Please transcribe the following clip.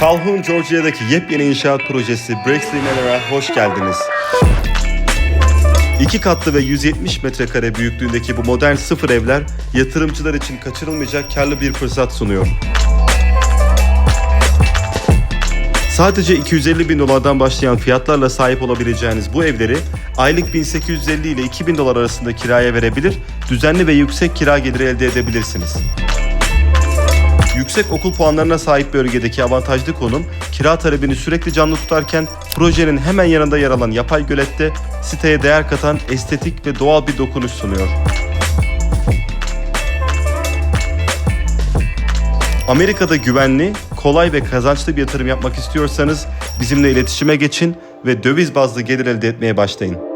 Calhoun, Georgia'daki yepyeni inşaat projesi Brexley Manor'a hoş geldiniz. İki katlı ve 170 metrekare büyüklüğündeki bu modern sıfır evler yatırımcılar için kaçırılmayacak karlı bir fırsat sunuyor. Sadece 250 bin dolardan başlayan fiyatlarla sahip olabileceğiniz bu evleri aylık 1850 ile 2000 dolar arasında kiraya verebilir, düzenli ve yüksek kira geliri elde edebilirsiniz. Yüksek okul puanlarına sahip bölgedeki avantajlı konum, kira talebini sürekli canlı tutarken projenin hemen yanında yer alan yapay gölette siteye değer katan estetik ve doğal bir dokunuş sunuyor. Amerika'da güvenli, kolay ve kazançlı bir yatırım yapmak istiyorsanız bizimle iletişime geçin ve döviz bazlı gelir elde etmeye başlayın.